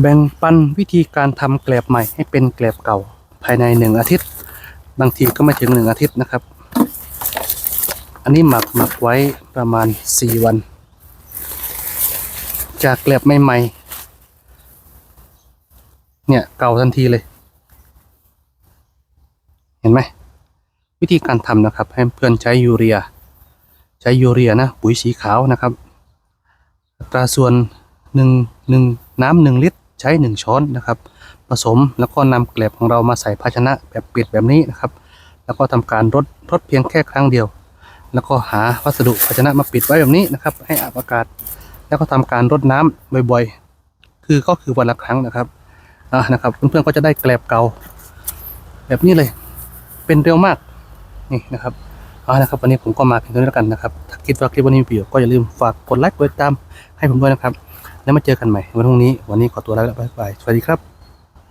แบ่งปันวิธีการทำแกลบใหม่ให้เป็นแกลบเก่าภายในหนึ่งอาทิตย์ บางทีก็ไม่ถึงหนึ่งอาทิตย์นะครับ อันนี้หมักหมักไว้ประมาณสี่วัน จากแกลบใหม่ๆเนี่ยเก่าทันทีเลย เห็นไหมวิธีการทำนะครับ ให้เพื่อนใช้ยูเรีย ใช้ยูเรียนะปุ๋ยสีขาวนะครับตราส่วนหนึ่งหนึ่งน้ำหนึ่งลิตร ใช้หนึ่งช้อนนะครับ ผสมแล้วก็นำแกลบของเรามาใส่ภาชนะแบบปิดแบบนี้นะครับ แล้วก็ทำการรดรดเพียงแค่ครั้งเดียว แล้วก็หาวัสดุภาชนะมาปิดไว้แบบนี้นะครับ ให้อับอากาศ แล้วก็ทำการรดน้ำบ่อยๆ คือก็คือวันละครั้งนะครับอ่านะครับ เพื่อนๆก็จะได้แกลบเก่าแบบนี้เลย เป็นเร็วมากนี่นะครับเอานะครับวันนี้ผมก็มาเพียงเท่านี้แล้วกันนะครับ ถ้าคิดว่าคลิปวันนี้มีประโยชน์ก็อย่าลืมฝากกดไลค์กดติดตามให้ผมด้วยนะครับ แล้วมาเจอกันใหม่วันพรุ่งนี้ วันนี้ขอตัวลาไปแล้วไปสวัสดีครับ